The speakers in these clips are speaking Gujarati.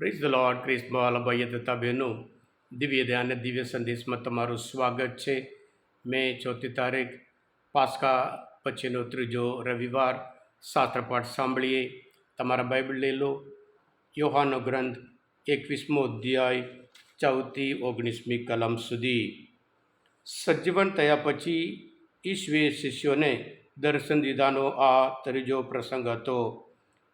પ્રેઝ ધ લોર્ડ ક્રિસ્મવાલ ભાઈ તથા બહેનો દિવ્ય ધ્યાન દિવ્ય સંદેશમાં તમારું સ્વાગત છે. મે ચોથી તારીખ પાસ્કા પછીનો ત્રીજો રવિવાર શાસ્ત્રપાઠ સાંભળીએ. તમારા બાઇબલ લઈ લો. યોહાનો ગ્રંથ એકવીસમો અધ્યાય, ચૌદથી ઓગણીસમી કલમ સુધી. સજીવન થયા પછી ઈશ્વે શિષ્યોને દર્શન દીધાનો આ ત્રીજો પ્રસંગ હતો.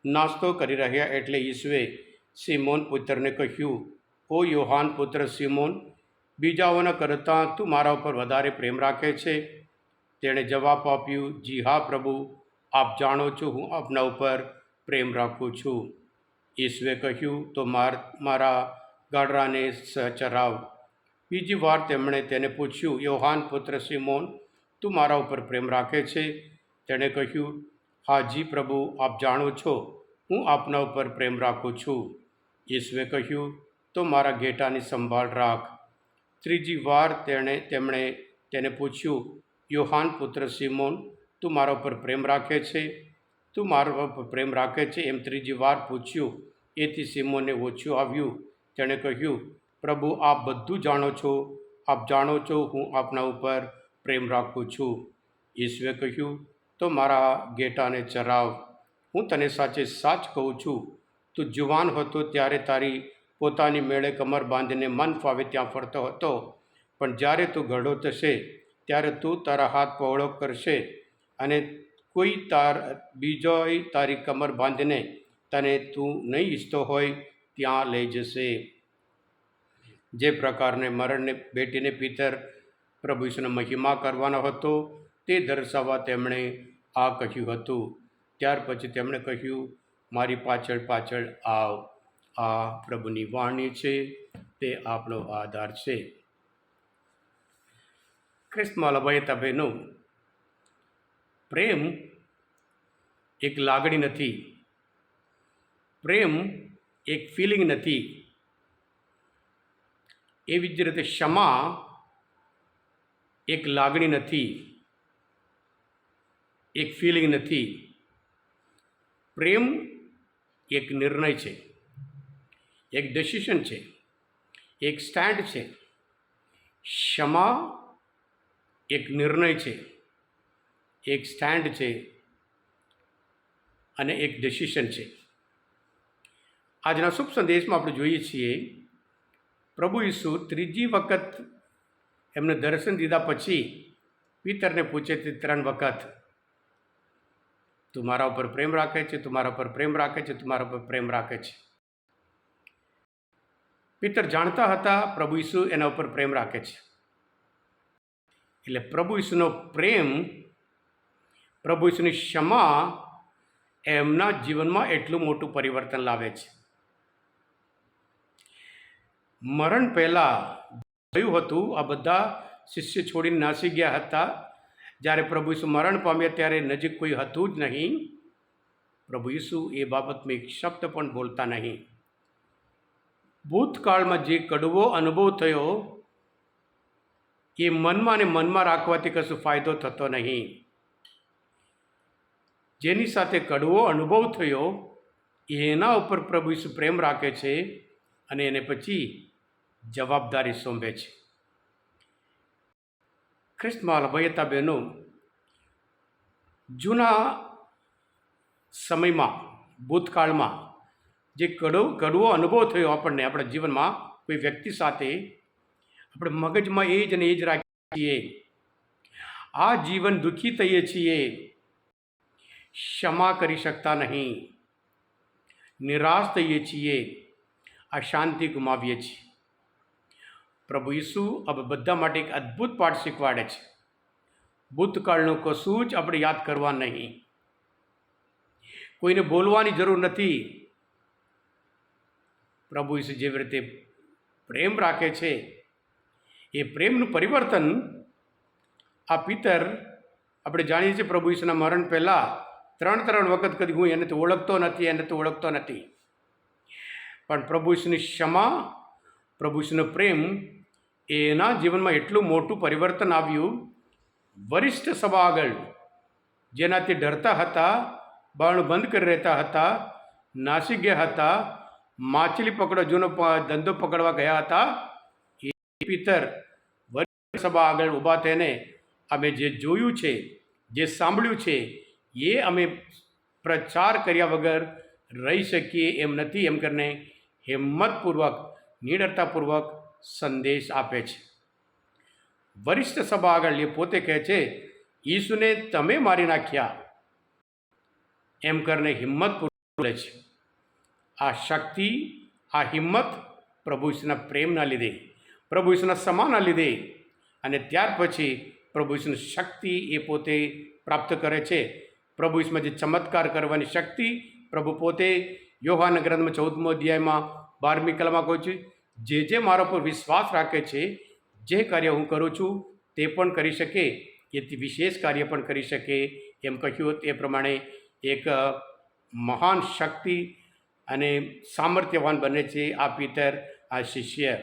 નાસ્તો કરી રહ્યા એટલે ઈશ્વે સિમોન પુત્રને કહ્યું, ઓ યોહાન પુત્ર સિમોન, બીજાઓના કરતાં તું મારા ઉપર વધારે પ્રેમ રાખે છે? તેણે જવાબ આપ્યું, જી હા પ્રભુ, આપ જાણો છો, હું આપના ઉપર પ્રેમ રાખું છું. ઈશ્વે કહ્યું, તો માર, મારા ગાડરાને ચરાવ બીજી વાર તેમણે તેને પૂછ્યું, યોહાન પુત્ર સિમોન, તું મારા ઉપર પ્રેમ રાખે છે? તેણે કહ્યું, હા જી પ્રભુ, આપ જાણો છો, હું આપના ઉપર પ્રેમ રાખું છું. ઈશ્વે કહ્યું, તો મારા ઘેટાની સંભાળ રાખ. ત્રીજી વાર તેણે, તેમણે તેને પૂછ્યું, યોહાન પુત્ર સિમોન, તું મારા ઉપર પ્રેમ રાખે છે? તું મારા પર પ્રેમ રાખે છે? એમ ત્રીજી વાર પૂછ્યું. એથી સિમોને ઓછું આવ્યું. તેણે કહ્યું, પ્રભુ, આપ બધું જાણો છો. આપ જાણો છો, હું આપના ઉપર પ્રેમ રાખું છું. ઈશ્વે કહ્યું, તો મારા ઘેટાને ચરાવ. હું તને સાચે સાચ કહું છું. તું જુવાન હતો ત્યારે તારી પોતાની મેળે કમર બાંધીને મન ફાવે ત્યાં ફરતો હતો. પણ જ્યારે તું ઘડો થશે, ત્યારે તું તારા હાથ પહોળો કરશે અને કોઈ તાર, બીજોય તારી કમર બાંધીને તને તું નહીં ઈચ્છતો હોય, ત્યાં લઈ જશે. જે પ્રકારને મરણને બેટીને પિતર પ્રભુ ઈશ્વરનો મહિમા કરવાનો હતો, તે દર્શાવવા તેમણે આ કહ્યું હતું. ત્યાર પછી તેમણે કહ્યું મારી પાછળ પાછળ આવ આ પ્રભુની વાણી છે, તે આપણો આધાર છે. ખ્રિસ્તમાં તબેનો પ્રેમ એક લાગણી નથી. પ્રેમ એક ફિલિંગ નથી. એવી જ રીતે ક્ષમા એક લાગણી નથી. એક ફિલિંગ નથી. પ્રેમ એક નિર્ણય છે, એક ડિસિશન છે, એક સ્ટેન્ડ છે, ક્ષમા એક નિર્ણય છે, એક સ્ટેન્ડ છે અને એક ડિસિશન છે. આજના શુભ સંદેશમાં આપણે જોઈએ છીએ, પ્રભુ ઈસુ ત્રીજી વખત એમને દર્શન દીધા પછી પિતરને પૂછે તે ત્રણ વખત તું મારા ઉપર પ્રેમ રાખે છે, તું મારા ઉપર પ્રેમ રાખે છે, તું મારા ઉપર પ્રેમ રાખે છે. પિતર જાણતા હતા પ્રભુ ઈસુ એના ઉપર પ્રેમ રાખે છે. એટલે પ્રભુ ઈસુનો પ્રેમ, પ્રભુ ઈસુની ક્ષમા એમના જીવનમાં એટલું મોટું પરિવર્તન લાવે છે. મરણ પહેલાં થયું હતું, આ બધા શિષ્ય છોડીને નાસી ગયા હતા. જ્યારે પ્રભુ ઈસુ મરણ પામ્યા ત્યારે નજીક કોઈ હતું જ નહીં. પ્રભુ ઈસુ એ બાબતમાં એક શબ્દ પણ બોલતા નહીં. ભૂતકાળમાં જે કડવો અનુભવ થયો, એ મનમાં ને મનમાં રાખવાથી કશું ફાયદો થતો નહીં. જેની સાથે કડવો અનુભવ થયો, એના ઉપર પ્રભુ ઈસુ પ્રેમ રાખે છે અને એને પછી જવાબદારી સોંપે છે. ખ્રિસ્તમાં અભયતા બહેનો જૂના સમયમાં, ભૂતકાળમાં જે કડવો કડવો અનુભવ થયો આપણને, આપણા જીવનમાં કોઈ વ્યક્તિ સાથે, આપણે મગજમાં એ જ અને એ જ રાખીએ આ જીવન દુઃખી થઈએ છીએ. ક્ષમા કરી શકતા નહીં. નિરાશ થઈએ છીએ. આ શાંતિ ગુમાવીએ છીએ. પ્રભુ ઈસુ હવે બધા માટે એક અદ્ભુત પાઠ શીખવાડે છે. ભૂતકાળનું કશું જ આપણે યાદ કરવા નહીં. કોઈને બોલવાની જરૂર નથી. પ્રભુ ઈસુ જેવી રીતે પ્રેમ રાખે છે. એ પ્રેમનું પરિવર્તન આ પિતર, આપણે જાણીએ છીએ પ્રભુ ઈસુના મરણ પહેલાં ત્રણ ત્રણ વખત કદી હું એને તો ઓળખતો નથી એને તો ઓળખતો નથી. પણ પ્રભુ ઈસુની ક્ષમા, પ્રભુ ઈસુનો પ્રેમ એના જીવનમાં એટલું મોટું પરિવર્તન આવ્યું, વરિષ્ઠ સભા આગળ જેનાથી ડરતા હતા બારણું બંધ કરી રહેતા હતા નાસી ગયા હતા, માછલી પકડો, જૂનો ધંધો પકડવા ગયા હતા, એ પિતર વરિષ્ઠ સભા આગળ ઊભા થઈને અમે જે જોયું છે, જે સાંભળ્યું છે, એ અમે પ્રચાર કર્યા વગર રહી શકીએ એમ નથી એમ કરીને હિંમતપૂર્વક, નિડરતાપૂર્વક સંદેશ આપે છે. વરિષ્ઠ સભા આગળ એ પોતે કહે છે, ઈસુને તમે મારી નાખ્યા. એમ કરીને હિંમત બોલે છે. આ શક્તિ, આ હિંમત પ્રભુ ઈશ્વરના પ્રેમના લીધે, પ્રભુ ઈશ્વરના સમાના લીધે અને ત્યાર પછી પ્રભુ ઈશ્વરની શક્તિ એ પોતે પ્રાપ્ત કરે છે. પ્રભુ ઈસમાં જે ચમત્કાર કરવાની શક્તિ પ્રભુ પોતે યોહાના ગ્રંથમાં ચૌદમો અધ્યાયમાં બારમી કલમાં કહું છું જે જે મારા પર વિશ્વાસ રાખે છે, જે કાર્ય હું કરું છું, તે પણ કરી શકે, કે વિશેષ કાર્ય પણ કરી શકે. એમ કહ્યું તે પ્રમાણે એક મહાન શક્તિ અને સામર્થ્યવાન બને છે આ પિતર આ શિષ્ય.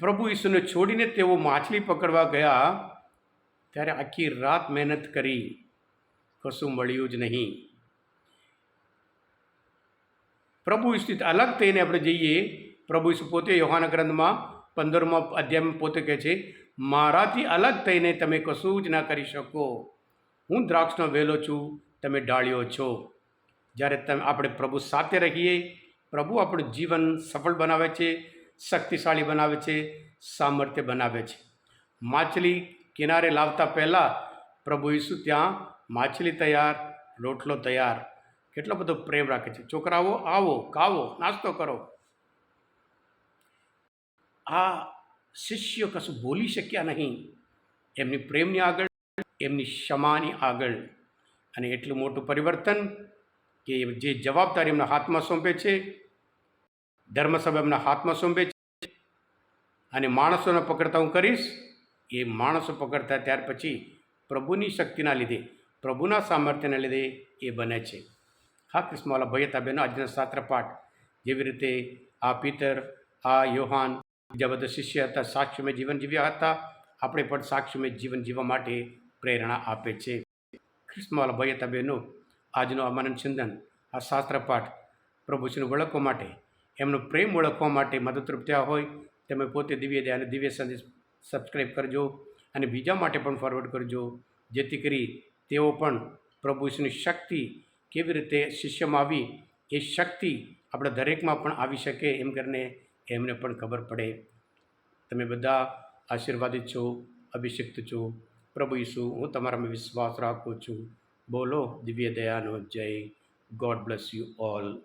પ્રભુ ઈસુને છોડીને તેઓ માછલી પકડવા ગયા, ત્યારે આખી રાત મહેનત કરી. કશું મળ્યું જ નહીં. પ્રભુ સ્થિત અલગ થઈને આપણે જઈએ, પ્રભુ પોતે યોહાના ગ્રંથમાં પંદરમાં અધ્યાયમાં પોતે કહે છે, મારાથી અલગ થઈને તમે કશું જ ના કરી શકો. હું દ્રાક્ષનો વેલો છું, તમે ડાળીઓ છો. જ્યારે તમે, આપણે પ્રભુ સાથે રહીએ, પ્રભુ આપણું જીવન સફળ બનાવે છે, શક્તિશાળી બનાવે છે, સામર્થ્ય બનાવે છે. માછલી કિનારે લાવતા પહેલાં પ્રભુ ઈસુ ત્યાં માછલી તૈયાર, રોટલો તૈયાર કેટલો બધો પ્રેમ રાખે છે. છોકરાઓ, આવો ખાવો નાસ્તો કરો. આ શિષ્ય કશું બોલી શક્યા નહીં. એમની પ્રેમની આગળ, એમની ક્ષમાની આગળ. અને એટલું મોટું પરિવર્તન કે જે જવાબદારી એમના હાથમાં સોંપે છે, ધર્મસભા એમના હાથમાં સોંપે છે, અને માણસોને પકડતા હું કરીશ, એ માણસો પકડતા ત્યાર પછી પ્રભુની શક્તિના લીધે, પ્રભુના સામર્થ્યના લીધે એ બને છે. હા કૃષ્ણવાલા ભૈયતા બેનો આજના શાસ્ત્રપાઠ જેવી રીતે આ પિતર આ યોહાન બીજા બધા શિષ્ય હતા સાક્ષીમય જીવન જીવ્યા હતા. આપણે પણ સાક્ષીમય જીવન જીવવા માટે પ્રેરણા આપે છે. કૃષ્ણવાલા ભૈયતા બહેનો આજનો આ મનન ચિંતન આ શાસ્ત્ર પાઠ પ્રભુશ્રીને ઓળખવા માટે, એમનો પ્રેમ ઓળખવા માટે મદદરૂપ થયા હોય, તમે પોતે દિવ્ય દયા અને દિવ્ય સંદેશ સબસ્ક્રાઈબ કરજો અને બીજા માટે પણ ફોરવર્ડ કરજો. જેથી કરી તેઓ પણ પ્રભુશ્રીની શક્તિ કેવી રીતે શિષ્યમાં આવી એ શક્તિ આપણા દરેકમાં પણ આવી શકે એમ કરીને એમને પણ ખબર પડે. તમે બધા આશીર્વાદિત છો, અભિષિક્ત છો. પ્રભુ ઈસુ, હું તમારામાં વિશ્વાસ રાખું છું. બોલો, દિવ્ય દયાનો જય. God bless you all